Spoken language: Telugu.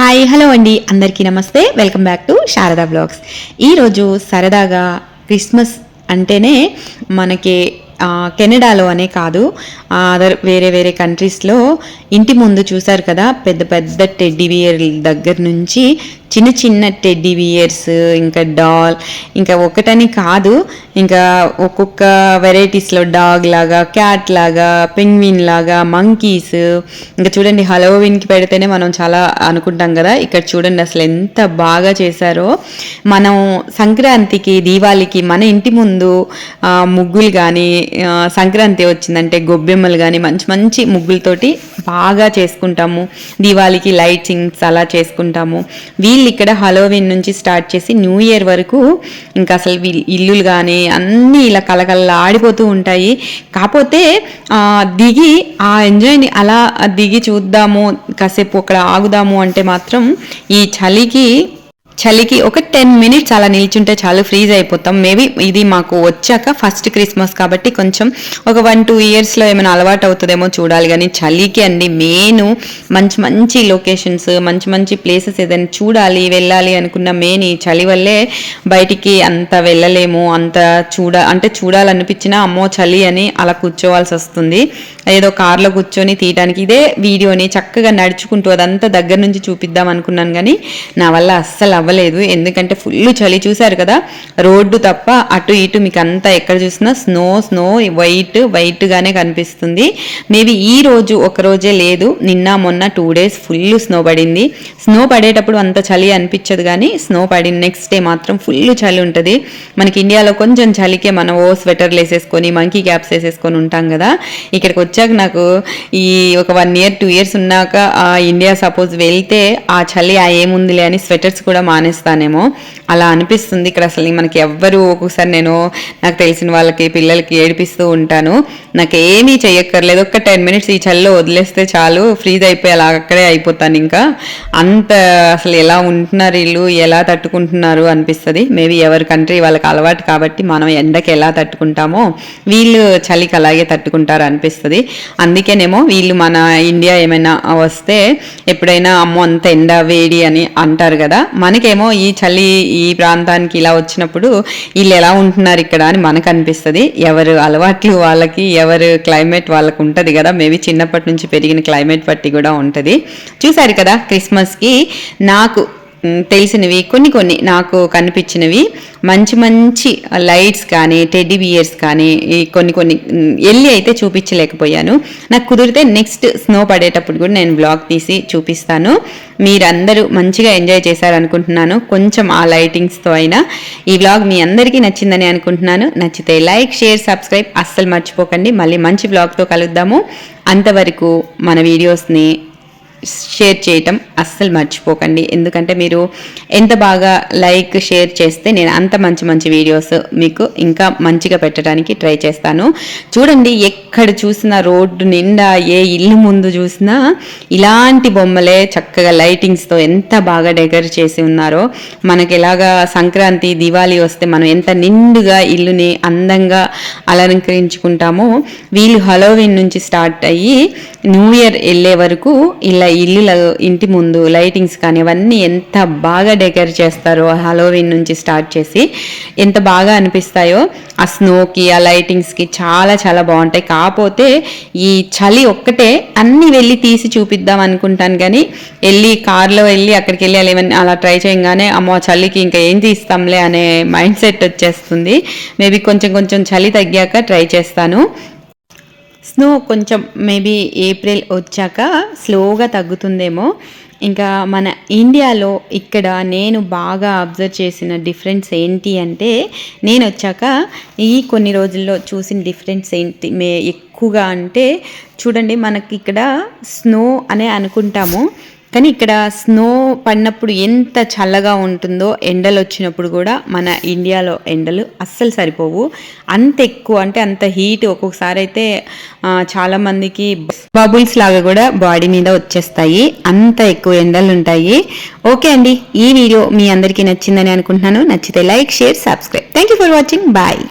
హాయ్ హలో అండి. అందరికీ నమస్తే. Welcome back to Sharada blogs ఈరోజు సరదాగా క్రిస్మస్ అంటేనే మనకి కెనడాలో అనే కాదు అదర్ వేరే వేరే కంట్రీస్లో ఇంటి ముందు చూశారు కదా పెద్ద పెద్ద టెడ్డీ బియర్ దగ్గర నుంచి చిన్న చిన్న టెడ్డీ బియర్స్ ఇంకా డాల్ ఇంకా ఒకటని కాదు ఇంకా ఒక్కొక్క వెరైటీస్లో డాగ్ లాగా క్యాట్ లాగా పెంగ్విన్ లాగా మంకీస్ ఇంకా చూడండి హలోవిన్కి పెడితేనే మనం చాలా అనుకుంటాం కదా ఇక్కడ చూడండి అసలు ఎంత బాగా చేశారో. మనం సంక్రాంతికి దీవాళికి మన ఇంటి ముందు ముగ్గులు కానీ సంక్రాంతి వచ్చిందంటే గొబ్బెమ్మలు కానీ మంచి మంచి ముగ్గులతోటి బాగా చేసుకుంటాము. దీవాళికి లైటింగ్స్ అలా చేసుకుంటాము. వీళ్ళు ఇక్కడ హలోవిన్ నుంచి స్టార్ట్ చేసి న్యూ ఇయర్ వరకు ఇంకా అసలు ఇల్లులు కానీ అన్నీ ఇలా కలకల ఆడిపోతూ ఉంటాయి. కాకపోతే ఆ, దిగి ఆ ఎంజాయ్ని అలా దిగి చూద్దాము కాసేపు అక్కడ ఆగుదాము అంటే మాత్రం ఈ చలికి చలికి ఒక టెన్ మినిట్స్ అలా నిల్చుంటే చాలు ఫ్రీజ్ అయిపోతాం. మేబీ ఇది మాకు వచ్చాక ఫస్ట్ క్రిస్మస్ కాబట్టి కొంచెం ఒక వన్ టూ ఇయర్స్లో ఏమైనా అలవాటు అవుతుందేమో చూడాలి. కానీ చలికి అండి మెయిన్ మంచి మంచి లొకేషన్స్ మంచి మంచి ప్లేసెస్ ఏదైనా చూడాలి వెళ్ళాలి అనుకున్న మెయిన్ ఈ చలి వల్లే బయటికి అంత వెళ్ళలేము. అంత చూడ అంటే చూడాలనిపించినా అమ్మో చలి అని అలా కూర్చోవాల్సి వస్తుంది. ఏదో కార్లో కూర్చొని తీయడానికి ఇదే వీడియోని చక్కగా నడుచుకుంటూ అదంతా దగ్గర నుంచి చూపిద్దాం అనుకున్నాను. కానీ నా వల్ల అస్సలు అవ్వలేదు. ఎందుకంటే ఫుల్ చలి చూశారు కదా. రోడ్డు తప్ప అటు ఇటు మీకు అంతా ఎక్కడ చూసినా స్నో స్నో వైట్ వైట్గానే కనిపిస్తుంది. మేబీ ఈ రోజు ఒక రోజే లేదు. నిన్న మొన్న టూ డేస్ ఫుల్ స్నో పడింది. స్నో పడేటప్పుడు అంత చలి అనిపించదు కానీ స్నో పడిన నెక్స్ట్ డే మాత్రం ఫుల్ చలి ఉంటుంది. మనకి ఇండియాలో కొంచెం చలికే మనం ఓ స్వెటర్లు వేసేసుకొని మంకీ క్యాప్స్ వేసేసుకొని ఉంటాం కదా. ఇక్కడికి వచ్చాక నాకు ఈ ఒక వన్ ఇయర్ టూ ఇయర్స్ ఉన్నాక ఆ ఇండియా సపోజ్ వెళ్తే ఆ చలి ఆ ఏముందిలే అని స్వెటర్స్ కూడా మానేస్తానేమో. అలా అనిపిస్తుంది. ఇక్కడ అసలు మనకి ఎవ్వరు ఒక్కొక్కసారి నేను నాకు తెలిసిన వాళ్ళకి పిల్లలకి ఏడిపిస్తూ ఉంటాను. నాకు ఏమీ చేయక్కర్లేదు ఒక్క టెన్ మినిట్స్ ఈ చలిలో వదిలేస్తే చాలు. ఫ్రీజ్ అయిపోయి అలా అక్కడే అయిపోతాను ఇంకా. అంత అసలు ఎలా ఉంటున్నారు వీళ్ళు? ఎలా తట్టుకుంటున్నారు అనిపిస్తుంది. మేబీ ఎవరి కంట్రీ వాళ్ళకి అలవాటు కాబట్టి మనం ఎండకి ఎలా తట్టుకుంటామో వీళ్ళు చలికి అలాగే తట్టుకుంటారు అనిపిస్తుంది. అందుకేనేమో వీళ్ళు మన ఇండియా ఏమైనా వస్తే ఎప్పుడైనా అమ్మో అంత ఎండ వేడి అని అంటారు కదా. మనకి మనకేమో ఈ చలి ఈ ప్రాంతానికి ఇలా వచ్చినప్పుడు వీళ్ళు ఎలా ఉంటున్నారు ఇక్కడ అని మనకు అనిపిస్తుంది. ఎవరు అలవాట్లు వాళ్ళకి ఎవరు క్లైమేట్ వాళ్ళకు ఉంటుంది కదా. మేబీ చిన్నప్పటి నుంచి పెరిగిన క్లైమేట్ బట్టి కూడా ఉంటుంది. చూసారు కదా క్రిస్మస్కి నాకు తెలిసినవి కొన్ని కొన్ని నాకు కనిపించినవి. మంచి మంచి లైట్స్ కానీ టెడ్డీ బియర్స్ కానీ ఈ కొన్ని కొన్ని వెళ్ళి అయితే చూపించలేకపోయాను. నాకు కుదిరితే నెక్స్ట్ స్నో పడేటప్పుడు కూడా నేను బ్లాగ్ తీసి చూపిస్తాను. మీరందరూ మంచిగా ఎంజాయ్ చేశారనుకుంటున్నాను. కొంచెం ఆ లైటింగ్స్తో అయినా. ఈ వ్లాగ్ మీ అందరికీ నచ్చిందని అనుకుంటున్నాను. నచ్చితే లైక్ షేర్ సబ్స్క్రైబ్ అస్సలు మర్చిపోకండి. మళ్ళీ మంచి బ్లాగ్తో కలుద్దాము. అంతవరకు మన వీడియోస్ని షేర్ చేయటం అస్సలు మర్చిపోకండి. ఎందుకంటే మీరు ఎంత బాగా లైక్ షేర్ చేస్తే నేను అంత మంచి మంచి వీడియోస్ మీకు ఇంకా మంచిగా పెట్టడానికి ట్రై చేస్తాను. చూడండి ఎక్కడ చూసినా రోడ్డు నిండా ఏ ఇల్లు ముందు చూసినా ఇలాంటి బొమ్మలే చక్కగా లైటింగ్స్తో ఎంత బాగా డెకర్ చేసి ఉన్నారో. మనకి ఎలాగా సంక్రాంతి దివాళీ వస్తే మనం ఎంత నిండుగా ఇల్లుని అందంగా అలంకరించుకుంటామో. వీళ్ళు హలోవిన్ నుంచి స్టార్ట్ అయ్యి న్యూ ఇయర్ వెళ్ళే వరకు ఇలా ఇల్లుల ఇంటి ముందు లైటింగ్స్ కానీ అవన్నీ ఎంత బాగా డెకరేట్ చేస్తారో హలోవిన్ నుంచి స్టార్ట్ చేసి ఎంత బాగా అనిపిస్తాయో ఆ స్నోకి ఆ లైటింగ్స్కి చాలా చాలా బాగుంటాయి. కాకపోతే ఈ చలి ఒక్కటే అన్ని వెళ్ళి తీసి చూపిద్దాం అనుకుంటాను కానీ వెళ్ళి కార్లో వెళ్ళి అక్కడికి వెళ్ళి అలా అలా ట్రై చేయగానే అమ్మో చలికి ఇంకా ఏం తీస్తాంలే అనే మైండ్ సెట్ వచ్చేస్తుంది. మేబీ కొంచెం కొంచెం చలి తగ్గాక ట్రై చేస్తాను. స్నో కొంచెం మేబీ ఏప్రిల్ వచ్చాక స్లోగా తగ్గుతుందేమో. ఇంకా మన ఇండియాలో ఇక్కడ నేను బాగా అబ్జర్వ్ చేసిన డిఫరెన్స్ ఏంటి అంటే నేను వచ్చాక ఈ కొన్ని రోజుల్లో చూసిన డిఫరెన్స్ ఏంటి మే ఎక్కువగా అంటే చూడండి మనకి ఇక్కడ స్నో అనే అనుకుంటాము. కానీ ఇక్కడ స్నో పడినప్పుడు ఎంత చల్లగా ఉంటుందో ఎండలు వచ్చినప్పుడు కూడా మన ఇండియాలో ఎండలు అస్సలు సరిపోవు. అంత ఎక్కువ అంటే అంత హీట్ ఒక్కొక్కసారి అయితే చాలామందికి బబుల్స్ లాగా కూడా బాడీ మీద వచ్చేస్తాయి. అంత ఎక్కువ ఎండలు ఉంటాయి. ఓకే అండి ఈ వీడియో మీ అందరికీ నచ్చిందని అనుకుంటున్నాను. నచ్చితే like share subscribe. Thank you for watching. Bye.